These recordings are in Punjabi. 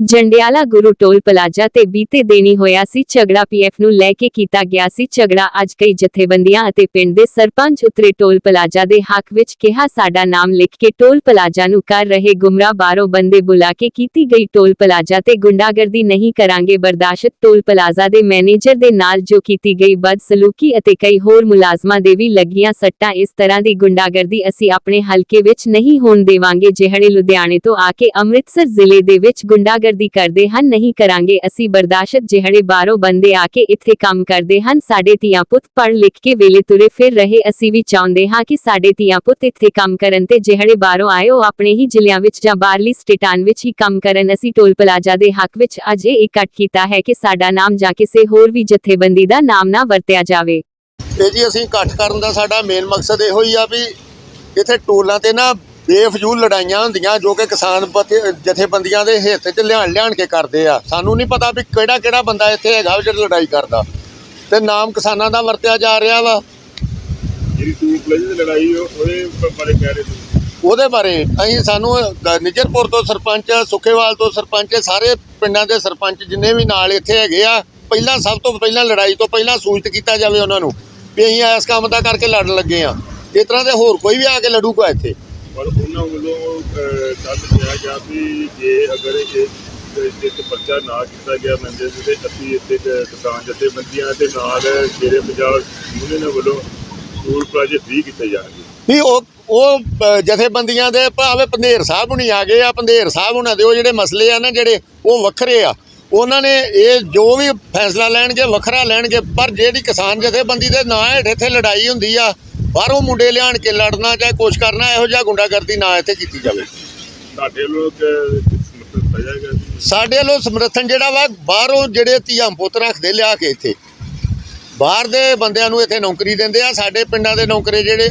ਜੰਡਿਆਲਾ ਗੁਰੂ ਟੋਲ ਪਲਾਜ਼ਾ ਤੇ ਬੀਤੇ ਦੇਣੀ ਹੋਇਆ ਸੀ ਝਗੜਾ ਪੀਐਫ ਨੂੰ ਲੈ ਕੇ ਕੀਤਾ ਗਿਆ ਸੀ ਝਗੜਾ। ਅੱਜ ਕਈ ਜਥੇਬੰਦੀਆਂ ਅਤੇ ਪਿੰਡ ਦੇ ਸਰਪੰਚ ਉਤਰੇ ਟੋਲ ਪਲਾਜ਼ਾ ਦੇ ਹੱਕ ਵਿੱਚ ਕਿਹਾ, ਸਾਡਾ ਨਾਮ ਲਿਖ ਕੇ ਟੋਲ ਪਲਾਜ਼ਾ ਨੂੰ ਕਰ ਰਹੇ ਗੁੰਮਰਾਹ ਬਾਹਰੋਂ ਬੰਦੇ ਬੁਲਾ ਕੇ ਕੀਤੀ ਗਈ ਟੋਲ ਪਲਾਜ਼ਾ ਤੇ ਗੁੰਡਾਗਰਦੀ ਨਹੀਂ ਕਰਾਂਗੇ। ਬਰਦਾਸ਼ਤ ਟੋਲ ਪਲਾਜ਼ਾ ਦੇ ਮੈਨੇਜਰ ਦੇ ਨਾਲ ਜੋ ਕੀਤੀ ਗਈ ਬਦਸਲੂਕੀ ਅਤੇ ਕਈ ਹੋਰ ਮੁਲਾਜ਼ਮਾਂ ਦੇ ਵੀ ਲੱਗੀਆਂ ਸੱਟਾਂ, ਇਸ ਤਰ੍ਹਾਂ ਦੀ ਗੁੰਡਾਗਰਦੀ ਅਸੀਂ ਆਪਣੇ ਹਲਕੇ ਵਿੱਚ ਨਹੀਂ ਹੋਣ ਦੇਵਾਂਗੇ। ਜਿਹੜੇ ਲੁਧਿਆਣੇ ਤੋਂ ਆ ਕੇ ਅੰਮ੍ਰਿਤਸਰ ਜ਼ਿਲ੍ਹੇ ਦੇ ਵਿੱਚ ਗੁੰਡਾਗਰਦੀ ਕਰਦੇ ਹਨ, ਨਹੀਂ ਕਰਾਂਗੇ, ਅਸੀਂ ਬਰਦਾਸ਼ਤ ਜਿਹੜੇ ਬਾਹਰੋਂ ਬੰਦੇ ਆ ਕੇ ਇੱਥੇ ਕੰਮ ਕਰਦੇ ਹਨ, ਸਾਡੇ ਧੀਆਂ ਪੁੱਤ ਪੜ੍ਹ ਲਿਖ ਕੇ ਵੇਲੇ ਤੁਰੇ ਫਿਰ ਰਹੇ, ਅਸੀਂ ਵੀ ਚਾਹੁੰਦੇ ਹਾਂ ਕਿ ਸਾਡੇ ਧੀਆਂ ਪੁੱਤ ਇੱਥੇ ਕੰਮ ਕਰਨ ਤੇ ਜਿਹੜੇ ਬਾਹਰੋਂ ਆਏ, ਉਹ ਆਪਣੇ ਹੀ ਜ਼ਿਲ੍ਹਿਆਂ ਵਿੱਚ ਜਾਂ ਬਾਹਰਲੀ ਸਟੇਟਾਂ ਵਿੱਚ ਹੀ ਕੰਮ ਕਰਨ, ਅਸੀਂ ਟੋਲ ਪਲਾਜ਼ਾ ਦੇ ਹੱਕ ਵਿੱਚ ਅੱਜ ਇਹ ਇਕੱਠ ਕੀਤਾ ਹੈ ਕਿ ਸਾਡਾ ਨਾਮ ਜਾਂ ਕਿਸੇ ਹੋਰ ਵੀ ਜਥੇਬੰਦੀ ਦਾ ਨਾਮ ਨਾ ਵਰਤਿਆ ਜਾਵੇ। ਤੇ ਜੀ ਅਸੀਂ ਇਕੱਠ ਕਰਨ ਦਾ ਸਾਡਾ ਮੇਨ ਮਕਸਦ ਇਹੋ ਹੀ ਆ ਵੀ ਇੱਥੇ ਟੋਲਾਂ ਤੇ ਨਾ ਬੇਫਜ਼ੂਲ ਲੜਾਈਆਂ ਹੁੰਦੀਆਂ ਜੋ ਕਿ ਕਿਸਾਨ ਜਥੇਬੰਦੀਆਂ ਦੇ ਹਿੱਤ 'ਚ ਲਿਆਣ ਲਿਆਣ ਕੇ ਕਰਦੇ ਆ। ਸਾਨੂੰ ਨਹੀਂ ਪਤਾ ਵੀ ਕਿਹੜਾ ਕਿਹੜਾ ਬੰਦਾ ਇੱਥੇ ਹੈਗਾ ਜਿਹੜਾ ਲੜਾਈ ਕਰਦਾ। ਤੇ ਨਾਮ ਕਿਸਾਨਾਂ ਦਾ ਵਰਤਿਆ ਜਾ ਰਿਹਾ ਵਾ। ਜਿਹੜੀ ਟੂ ਪਲੇਜ ਦੀ ਲੜਾਈ ਉਹ- ਉਹਦੇ ਬਾਰੇ ਕਹਿ ਰਹੇ ਸੀ। ਉਹਦੇ ਬਾਰੇ ਅਸੀਂ ਸਾਨੂੰ ਨਿਜਰਪੁਰ ਤੋਂ ਸਰਪੰਚ ਸੁਖੇਵਾਲ ਤੋਂ ਸਰਪੰਚ ਸਾਰੇ ਪਿੰਡਾਂ ਦੇ ਸਰਪੰਚ ਜਿੰਨੇ ਵੀ ਨਾਲ ਇੱਥੇ ਹੈਗੇ ਆ ਪਹਿਲਾਂ ਸਭ ਤੋਂ ਪਹਿਲਾਂ ਲੜਾਈ ਤੋਂ ਪਹਿਲਾਂ ਸੂਚਿਤ ਕੀਤਾ ਜਾਵੇ ਉਹਨਾਂ ਨੂੰ ਵੀ ਅਸੀਂ ਇਸ ਕੰਮ ਦਾ ਕਰਕੇ ਲੜਨ ਲੱਗੇ ਆ। ਇਸ ਤਰ੍ਹਾਂ ਦੇ ਹੋਰ ਕੋਈ ਵੀ ਆ ਕੇ ਲੜੂਗਾ ਇੱਥੇ। ਪਰ ਉਹਨਾਂ ਵੱਲੋਂ ਕੱਲ ਕਿਹਾ ਗਿਆ ਵੀ ਜੇ ਅਗਰ ਇਹ ਜੇ ਪਰਚਾ ਨਾ ਕੀਤਾ ਗਿਆ ਮੰਦੇ ਤੇ ਅਸੀਂ ਇੱਥੇ ਕ- ਜਥੇਬੰਦੀਆਂ ਦੇ ਨਾਲ ਸ਼ੇਰੇ ਪੰਜਾਬ ਯੂਨੀਅਨ ਵੱਲੋਂ ਟੂਲ ਪਲਾਜੇ ਫ੍ਰੀ ਕੀਤੇ ਜਾਣਗੇ। ਵੀ ਉਹ ਉਹ ਜਥੇਬੰਦੀਆਂ ਦੇ ਭਾਵੇਂ ਪੰਧੇਰ ਸਾਹਿਬ ਹੁਣੀ ਆ ਗਏ ਆ, ਪੰਧੇਰ ਸਾਹਿਬ ਉਹਨਾਂ ਦੇ, ਉਹ ਜਿਹੜੇ ਮਸਲੇ ਆ ਨਾ ਜਿਹੜੇ, ਉਹ ਵੱਖਰੇ ਆ। ਉਹਨਾਂ ਨੇ ਇਹ ਜੋ ਵੀ ਫੈਸਲਾ ਲੈਣਗੇ, ਵੱਖਰਾ ਲੈਣਗੇ, ਪਰ ਜਿਹੜੀ ਕਿਸਾਨ ਜਥੇਬੰਦੀ ਦੇ ਨਾਂ ਹੇਠ ਇੱਥੇ ਲੜਾਈ ਹੁੰਦੀ ਆ ਬਾਹਰੋਂ ਮੁੰਡੇ ਲਿਆਣ ਕੇ ਲੜਨਾ ਚਾਹੇ ਕੁਛ ਕਰਨਾ ਇਹੋ ਜਿਹਾ ਗੁੰਡਾਗਰਦੀ ਨਾ ਇੱਥੇ ਕੀਤੀ ਜਾਵੇ। ਤੁਹਾਡੇ ਲੋਕ ਸਮਰਥਨ? ਸਾਡੇ ਵੱਲੋਂ ਸਮਰਥਨ ਜਿਹੜਾ ਵਾ ਬਾਹਰੋਂ ਜਿਹੜੇ ਧੀਆਂ ਪੁੱਤ ਰੱਖਦੇ ਲਿਆ ਕੇ ਇੱਥੇ। ਬਾਹਰ ਦੇ ਬੰਦਿਆਂ ਨੂੰ ਇੱਥੇ ਨੌਕਰੀ ਦਿੰਦੇ ਆ ਸਾਡੇ ਪਿੰਡਾਂ ਦੇ ਨੌਕਰੇ ਜਿਹੜੇ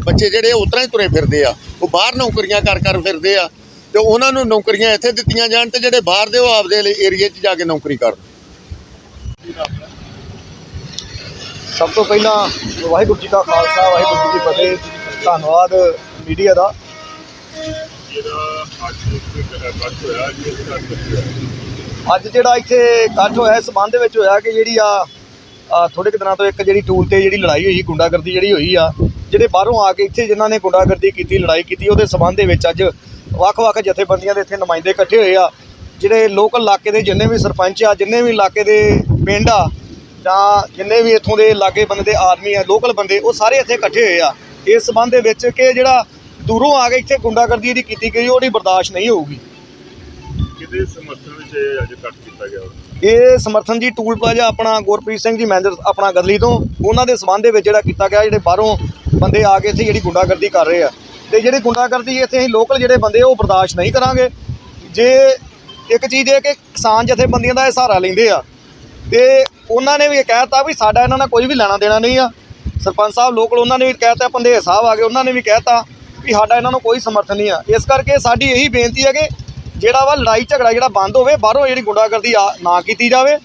ਬੱਚੇ ਜਿਹੜੇ ਉਤਰਾ ਹੀ ਤੁਰੇ ਫਿਰਦੇ ਆ। ਉਹ ਬਾਹਰ ਨੌਕਰੀਆਂ ਕਰ ਕਰ ਫਿਰਦੇ ਆ ਤੇ ਉਹਨਾਂ ਨੂੰ ਨੌਕਰੀਆਂ ਇੱਥੇ ਦਿੱਤੀਆਂ ਜਾਣ ਤੇ ਜਿਹੜੇ ਬਾਹਰ ਦੇ ਉਹ ਆਪਦੇ ਏਰੀਏ 'ਚ ਜਾ ਕੇ ਨੌਕਰੀ ਕਰਨ। ਸਭ ਤੋਂ ਪਹਿਲਾਂ ਵਾਹਿਗੁਰੂ ਜੀ ਕਾ ਖਾਲਸਾ, ਵਾਹਿਗੁਰੂ ਜੀ ਕੀ ਫਤਿਹ। ਧੰਨਵਾਦ ਮੀਡੀਆ ਦਾ। ਅੱਜ ਜਿਹੜਾ ਇੱਥੇ ਇਕੱਠ ਹੋਇਆ, ਇਸ ਸੰਬੰਧ ਦੇ ਵਿੱਚ ਹੋਇਆ ਕਿ ਜਿਹੜੀ ਆ ਆ ਥੋੜੇ ਕੁ ਦਿਨਾਂ ਤੋਂ ਇੱਕ ਜਿਹੜੀ ਟੂਲ ਤੇ ਜਿਹੜੀ ਲੜਾਈ ਹੋਈ, ਗੁੰਡਾਗਰਦੀ ਜਿਹੜੀ ਹੋਈ ਆ, ਜਿਹੜੇ ਬਾਹਰੋਂ ਆ ਕੇ ਇੱਥੇ ਜਿਨ੍ਹਾਂ ਨੇ ਗੁੰਡਾਗਰਦੀ ਕੀਤੀ, ਲੜਾਈ ਕੀਤੀ, ਉਹਦੇ ਸੰਬੰਧ ਦੇ ਵਿੱਚ ਅੱਜ ਵੱਖ-ਵੱਖ ਜਥੇਬੰਦੀਆਂ ਦੇ ਇੱਥੇ ਨੁਮਾਇੰਦੇ ਇਕੱਠੇ ਹੋਏ ਆ। ਜਿਹੜੇ ਲੋਕਲ ਇਲਾਕੇ ਦੇ ਜਿੰਨੇ ਵੀ ਸਰਪੰਚ ਆ, ਜਿੰਨੇ ਵੀ ਇਲਾਕੇ ਦੇ ਪਿੰਡ ਆ ਜਾਂ ਜਿੰਨੇ ਵੀ ਇੱਥੋਂ ਦੇ ਲਾਗੇ ਬੰਦੇ ਦੇ ਆਦਮੀ ਆ ਲੋਕਲ ਬੰਦੇ ਉਹ ਸਾਰੇ ਇੱਥੇ ਇਕੱਠੇ ਹੋਏ ਆ। ਇਸ ਸੰਬੰਧ ਦੇ ਵਿੱਚ ਕਿ ਜਿਹੜਾ ਦੂਰੋਂ ਆ ਕੇ ਇੱਥੇ ਗੁੰਡਾਗਰਦੀ ਜਿਹੜੀ ਕੀਤੀ ਗਈ ਉਹਦੀ ਬਰਦਾਸ਼ਤ ਨਹੀਂ ਹੋਊਗੀ। ਕਿਹਦੇ ਸਮਰਥਨ ਵਿੱਚ ਇਹ ਅੱਜ ਕੱਟ ਕੀਤਾ ਗਿਆ? ਇਹ ਸਮਰਥਨ ਜੀ ਟੂਲ ਪਲਾਜ਼ਾ ਆਪਣਾ ਗੁਰਪ੍ਰੀਤ ਸਿੰਘ ਜੀ ਮੈਨੇਜਰ ਆਪਣਾ ਗਦਲੀ ਤੋਂ ਉਹਨਾਂ ਦੇ ਸਬੰਧ ਦੇ ਵਿੱਚ ਜਿਹੜਾ ਕੀਤਾ ਗਿਆ ਜਿਹੜੇ ਬਾਹਰੋਂ ਬੰਦੇ ਆ ਕੇ ਇੱਥੇ ਜਿਹੜੀ ਗੁੰਡਾਗਰਦੀ ਕਰ ਰਹੇ ਆ। ਤੇ ਜਿਹੜੀ ਗੁੰਡਾਗਰਦੀ ਇੱਥੇ ਅਸੀਂ ਲੋਕਲ ਜਿਹੜੇ ਬੰਦੇ ਉਹ ਬਰਦਾਸ਼ਤ ਨਹੀਂ ਕਰਾਂਗੇ। ਜੇ ਇੱਕ ਚੀਜ਼ ਇਹ ਕਿ ਕਿਸਾਨ ਜਥੇਬੰਦੀਆਂ ਦਾ ਇਹ ਸਹਾਰਾ ਲੈਂਦੇ ਆ ਤੇ ਉਹਨਾਂ ਨੇ ਵੀ ਇਹ ਕਹਿਤਾ ਵੀ ਸਾਡਾ ਇਹਨਾਂ ਨਾਲ ਕੋਈ ਵੀ ਲੈਣਾ ਦੇਣਾ ਨਹੀਂ ਆ। ਸਰਪੰਚ ਸਾਹਿਬ ਲੋਕਲ ਉਹਨਾਂ ਨੇ ਵੀ ਕਹਿਤਾ ਪੰਧੇਰ ਸਾਹਿਬ ਆ ਗਏ, ਉਹਨਾਂ ਨੇ ਵੀ ਕਹਿਤਾ ਵੀ ਸਾਡਾ ਇਹਨਾਂ ਨੂੰ ਕੋਈ ਸਮਰਥਨ ਨਹੀਂ ਆ। ਇਸ ਕਰਕੇ ਸਾਡੀ ਇਹੀ ਬੇਨਤੀ ਹੈ ਕਿ ਜਿਹੜਾ ਵਾ ਲੜਾਈ ਝਗੜਾ ਜਿਹੜਾ ਬੰਦ ਹੋਵੇ, ਬਾਹਰੋਂ ਜਿਹੜੀ ਗੁੰਡਾਗਰਦੀ ਆ ਨਾ ਕੀਤੀ ਜਾਵੇ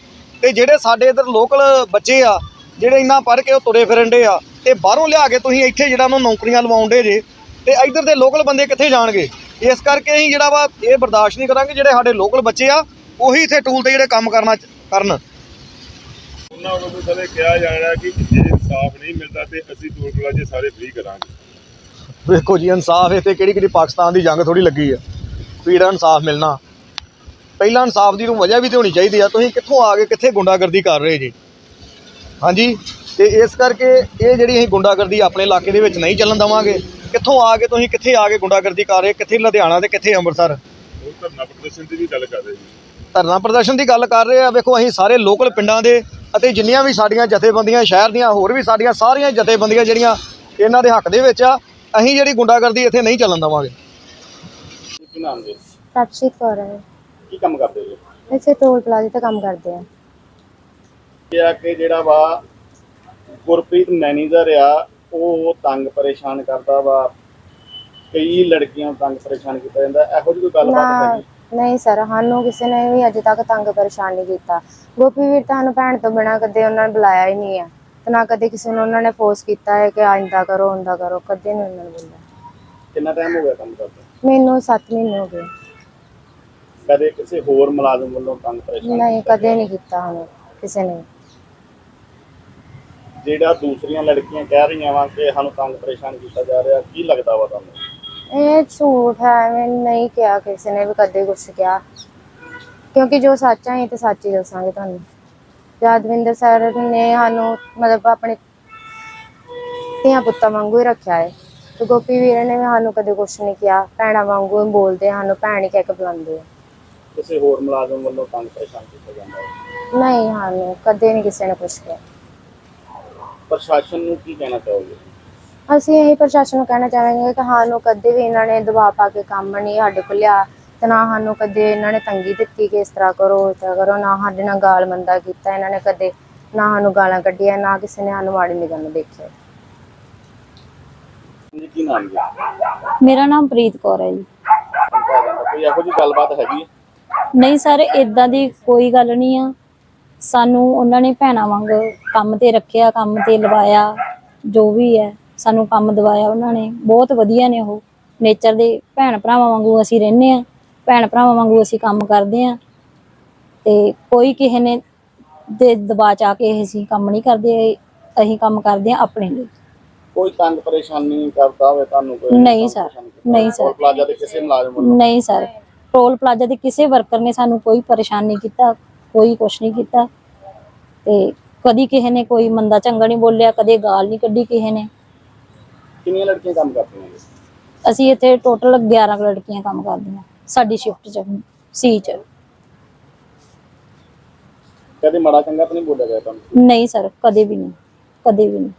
ਤੇ ਜਿਹੜੇ ਸਾਡੇ ਇਧਰ ਲੋਕਲ ਬੱਚੇ ਆ, ਜਿਹੜੇ ਇੰਨਾ ਪੜ੍ਹ ਕੇ ਉਹ ਤੁਰੇ ਫਿਰਨ ਦੇ ਆ, ਤੇ ਬਾਹਰੋਂ ਲਿਆ ਕੇ ਤੁਸੀਂ ਇੱਥੇ ਜਿਹੜਾ ਉਹਨੂੰ ਨੌਕਰੀਆਂ ਲਵਾਉਂਦੇ ਜੇ, ਤੇ ਇਧਰ ਦੇ ਲੋਕਲ ਬੰਦੇ ਕਿੱਥੇ ਜਾਣਗੇ? ਇਸ ਕਰਕੇ ਅਸੀਂ ਜਿਹੜਾ ਵਾ ਇਹ ਬਰਦਾਸ਼ਤ ਨਹੀਂ ਕਰਾਂਗੇ, ਜਿਹੜੇ ਸਾਡੇ ਲੋਕਲ ਬੱਚੇ ਆ, ਉਹੀ ਇੱਥੇ ਟੂਲ ਤੇ ਜਿਹੜੇ ਕੰਮ ਕਰਨਾ, ਕਰਨ। ਉਹਨਾਂ ਵੱਲੋਂ ਸਾਰੇ ਕਿਹਾ ਜਾ ਰਿਹਾ ਕਿ ਜੇ ਇਨਸਾਫ ਨਹੀਂ ਮਿਲਦਾ ਤੇ ਅਸੀਂ ਟੂਲ ਪਲਾਜੇ ਸਾਰੇ ਫ੍ਰੀ ਕਰਾਂਗੇ। ਵੇਖੋ ਜੀ ਇਨਸਾਫ ਇੱਥੇ ਕਿਹੜੀ ਕਿਹੜੀ ਪਾਕਿਸਤਾਨ ਦੀ ਜੰਗ ਥੋੜੀ ਲੱਗੀ ਆ। ਜਿਹੜਾ ਇਨਸਾਫ ਮਿਲਣਾ। ਪਹਿਲਾਂ ਇਨਸਾਫ ਦੀ ਨੂੰ ਵਜ੍ਹਾ ਵੀ ਤੇ ਹੋਣੀ ਚਾਹੀਦੀ ਆ। ਤੁਸੀਂ ਕਿੱਥੋਂ ਆ ਕੇ ਕਿੱਥੇ ਗੁੰਡਾਗਰਦੀ ਕਰ ਰਹੇ ਜੀ? ਹਾਂਜੀ ਤੇ ਇਸ ਕਰਕੇ ਇਹ ਜਿਹੜੀ ਅਸੀਂ ਗੁੰਡਾਗਰਦੀ ਆਪਣੇ ਇਲਾਕੇ ਦੇ ਵਿੱਚ ਨਹੀਂ ਚੱਲਣ ਦਵਾਂਗੇ। ਕਿੱਥੋਂ ਆ ਕੇ ਤੁਸੀਂ ਕਿੱਥੇ ਆ ਕੇ ਗੁੰਡਾਗਰਦੀ ਕਰ ਰਹੇ? ਕਿੱਥੇ ਲੁਧਿਆਣਾ ਤੇ ਕਿੱਥੇ ਅੰਮ੍ਰਿਤਸਰ? ਧਰਨਾ ਪ੍ਰਦਰਸ਼ਨ ਦੀ ਵੀ ਗੱਲ ਕਰ ਰਹੇ ਜੀ। ਧਰਨਾ ਪ੍ਰਦਰਸ਼ਨ ਦੀ ਗੱਲ ਕਰ ਰਹੇ ਆ। ਵੇਖੋ ਅਸੀਂ ਸਾਰੇ ਲੋਕਲ ਪਿੰਡਾਂ ਦੇ ਅਤੇ ਜਿੰਨੀਆਂ ਵੀ ਸਾਡੀਆਂ ਜਥੇਬੰਦੀਆਂ ਸ਼ਹਿਰ ਦੀਆਂ ਹੋਰ ਵੀ ਸਾਡੀਆਂ ਸਾਰੀਆਂ ਜਥੇਬੰਦੀਆਂ ਜਿਹੜੀਆਂ ਇਹਨਾਂ ਦੇ ਹੱਕ ਦੇ ਵਿੱਚ ਆ ਅਸੀਂ ਜਿਹੜੀ ਗੁੰਡਾਗਰਦੀ ਇੱਥੇ ਨਹੀਂ ਚੱਲਣ ਦੇਵਾਂਗੇ। ਕੀ ਨਾਮ ਦੇ ਪ੍ਰਭਜੀਤ ਕੌਰ ਹੈ। ਕੀ ਕੰਮ ਕਰਦੇ ਜੀ? ਇੱਥੇ ਟੋਲ ਪਲਾਜ਼ੇ ਤੇ ਕੰਮ ਕਰਦੇ ਆ। ਇਹ ਆ ਕਿ ਜਿਹੜਾ ਵਾ ਗੁਰਪ੍ਰੀਤ ਮੈਨੇਜਰ ਆ ਉਹ ਤੰਗ ਪਰੇਸ਼ਾਨ ਕਰਦਾ ਵਾ। ਕਈ ਲੜਕੀਆਂ ਨੂੰ ਤੰਗ ਪਰੇਸ਼ਾਨ ਕੀਤਾ ਜਾਂਦਾ। ਇਹੋ ਜਿਹੀ ਕੋਈ ਗੱਲਬਾਤ ਨਾ ਹੈਗੀ? ਨਹੀਂ ਸਰ ਸਾਨੂੰ ਕਿਸੇ ਨੇ ਵੀ ਅਜੇ ਤੱਕ ਤੰਗ ਪਰੇਸ਼ਾਨ ਨਹੀਂ ਕੀਤਾ। ਗੋਪੀ ਵੀਰ ਤੁਹਾਨੂੰ ਭੈਣ ਤੋਂ ਬਿਨਾ ਕਦੇ ਉਹਨਾਂ ਨੇ ਬੁਲਾਇਆ ਹੀ ਨਹੀਂ ਆ। ਤੇ ਨਾ ਕਦੇ ਕਿਸੇ ਨੂੰ ਉਹਨਾਂ ਨੇ ਫੋਰਸ ਕੀਤਾ ਹੈ ਕਿ ਆਇੰਦਾ ਕਰੋ ਆਇੰਦਾ ਕਰੋ ਕਦੇ ਨਹੀਂ ਉਹਨਾਂ ਨੇ ਬੋਲਿਆ ਕਿੰਨਾ ਟਾਈਮ ਹੋ ਗਿਆ ਕੰਮ ਕਰਦੇ ਮੈਨੂੰ 7 ਮਹੀਨੇ ਹੋ ਗਏ। ਕਦੇ ਕਿਸੇ ਹੋਰ ਮੁਲਾਜ਼ਮ ਵੱਲੋਂ ਤੰਗ ਪਰੇਸ਼ਾਨ ਨਹੀਂ ਕੀਤਾ? ਕਦੇ? ਨਹੀਂ ਕੀਤਾ ਸਾਨੂੰ ਕਿਸੇ ਨੇ। ਜਿਹੜਾ ਦੂਸਰੀਆਂ ਲੜਕੀਆਂ ਕਹਿ ਰਹੀਆਂ ਵਾ ਕਿ ਸਾਨੂੰ ਤੰਗ ਪਰੇਸ਼ਾਨ ਕੀਤਾ ਜਾ ਰਿਹਾ ਕੀ ਲੱਗਦਾ ਵਾ ਤੁਹਾਨੂੰ? ਇਹ ਝੂਠ ਹੈ ਮੈਂ ਨਹੀਂ ਕਿਹਾ ਕਿਸੇ ਨੇ ਵੀ ਕਦੇ ਕੁਛ ਕਿਹਾ। ਕਿਉਂਕਿ ਜੋ ਸੱਚ ਹੈ ਇਹ ਤੇ ਸੱਚ ਹੀ ਦੱਸਾਂਗੇ ਤੁਹਾਨੂੰ। ਯਾਦਵਿੰਦਰ ਸਰ ਨੇ ਸਾਨੂੰ ਮਤਲਬ ਆਪਣੇ ਧੀਆਂ ਪੁੱਤਾਂ ਵਾਂਗੂ ਹੀ ਰੱਖਿਆ ਹੈ। ਤੇ ਗੋਪੀ ਵੀਰ ਨੇ ਵੀ ਸਾਨੂੰ ਕਦੇ ਕੁਛ ਨਹੀਂ ਕਿਹਾ। ਭੈਣਾਂ ਵਾਂਗੂ ਹੀ ਬੋਲਦੇ ਸਾਨੂੰ ਭੈਣ ਹੀ ਕਹਿ ਕੇ ਬੁਲਾਉਂਦੇ ਆ। ਕਿਸੇ ਹੋਰ ਮੁਲਾਜ਼ਮ ਵੱਲੋਂ ਤੰਗ ਪਰੇਸ਼ਾਨ ਕੀਤਾ ਜਾਂਦਾ ਹੈ? ਨਹੀਂ ਸਾਨੂੰ ਕਦੇ ਨਹੀਂ ਕਿਸੇ ਨੇ ਕੁਛ ਕਿਹਾ। ਪ੍ਰਸ਼ਾਸਨ ਨੂੰ ਕੀ ਕਹਿਣਾ ਚਾਹੋਗੇ? ਅਸੀਂ ਇਹੀ ਪ੍ਰਸ਼ਾਸਨ ਨੂੰ ਕਹਿਣਾ ਚਾਹਾਂਗੇ ਕਿ ਸਾਨੂੰ ਕਦੇ ਵੀ ਇਹਨਾਂ ਨੇ ਦਬਾਅ ਪਾ ਕੇ ਕੰਮ ਨਹੀਂ ਸਾਡੇ ਕੋਲ ਲਿਆ ਤੇ ਨਾ ਸਾਨੂੰ ਕਦੇ ਇਹਨਾਂ ਨੇ ਤੰਗੀ ਦਿੱਤੀ ਕਿ ਇਸ ਤਰ੍ਹਾਂ ਕਰੋ ਇਸ ਤਰ੍ਹਾਂ ਕਰੋ ਨਾ ਸਾਡੇ ਨਾਲ ਗਾਲ ਮੰਦਾ ਕੀਤਾ ਇਹਨਾਂ ਨੇ ਕਦੇ ਨਾ ਸਾਨੂੰ ਗਾਲਾਂ ਕੱਢੀਆਂ ਨਾ ਕਿਸੇ ਨੇ ਸਾਨੂੰ ਮਾੜੀ ਨਿਗਾਹ ਨਾਲ ਦੇਖਿਆ ਜੀ ਕੀ ਨਾਮ ਜੀ? ਮੇਰਾ ਨਾਮ ਪ੍ਰੀਤ ਕੌਰ ਹੈ ਜੀ। ਕੋਈ ਇਹੋ ਜਿਹੀ ਗੱਲਬਾਤ ਹੈਗੀ? ਨਹੀਂ ਸਰ ਇਦਾਂ ਦੀ ਕੋਈ ਗੱਲ ਨਹੀਂ ਆ। ਸਾਨੂੰ ਉਹਨਾਂ ਨੇ ਭੈਣਾਂ ਵਾਂਗ ਕੰਮ ਤੇ ਰੱਖਿਆ ਕੰਮ ਤੇ ਲਵਾਇਆ ਜੋ ਵੀ ਹੈ। ਸਾਨੂੰ ਕੰਮ ਦਵਾਇਆ ਉਹਨਾਂ ਨੇ। ਬਹੁਤ ਵਧੀਆ ਨੇ ਉਹ। ਨੇਚਰ ਦੇ ਭੈਣ ਭਰਾਵਾਂ ਵਾਂਗੂ ਅਸੀਂ ਰਹਿੰਦੇ ਆ ਭੈਣ ਭਰਾਵਾਂ ਵਾਂਗੂ ਅਸੀਂ ਕੰਮ ਕਰਦੇ ਆ ਤੇ ਕੋਈ ਕਿਸੇ ਨੇ ਦੇ ਦਬਾਅ ਚ ਕੇ ਇਹ ਅਸੀਂ ਕੰਮ ਨਹੀਂ ਕਰਦੇ। ਅਸੀਂ ਕੰਮ ਕਰਦੇ ਆ ਆਪਣੇ ਲਈ। ਕੋਈ ਤੰਗ ਪਰੇਸ਼ਾਨੀ ਕਰਦਾ ਹੋਵੇ ਤੁਹਾਨੂੰ ਕੋਈ ਨਹੀਂ ਸਰ, ਨਹੀਂ? ਸਰ। ਪਲਾਜ਼ਾ ਦੇ ਕਿਸੇ ਮੁਲਾਜ਼ਮ ਵੱਲੋਂ? ਨਹੀਂ ਸਰ। ਟੋਲ ਪਲਾਜ਼ਾ ਦੇ ਕਿਸੇ ਵਰਕਰ ਨੇ ਸਾਨੂੰ ਕੋਈ ਪਰੇਸ਼ਾਨ ਨਹੀਂ ਕੀਤਾ ਕੋਈ ਕੁਛ ਨਹੀਂ ਕੀਤਾ। ਤੇ ਕਦੀ ਕਿਸੇ ਨੇ ਕੋਈ ਮੰਦਾ ਚੰਗਾ ਨਹੀਂ ਬੋਲਿਆ ਕਦੇ ਗਾਲ ਨਹੀਂ ਕੱਢੀ ਕਿਸੇ ਨੇ। ਕਿੰਨੀਆਂ ਲੜਕੀਆਂ ਕੰਮ ਕਰਦੀਆਂ ਨੇ? ਅਸੀਂ ਇੱਥੇ ਟੋਟਲ 11 ਕੁ ਲੜਕੀਆਂ ਕੰਮ ਕਰਦੀਆਂ ਸਾਡੀ ਸ਼ਿਫਟ ਚ ਸੀ ਚ। ਕਦੇ ਮਾੜਾ ਚੰਗਾ ਤਾਂ ਨਹੀਂ ਬੋਲਿਆ ਗਿਆ ਤੁਹਾਨੂੰ? ਨਹੀਂ ਸਰ ਕਦੇ ਵੀ ਨਹੀਂ ਕਦੇ ਵੀ ਨਹੀਂ।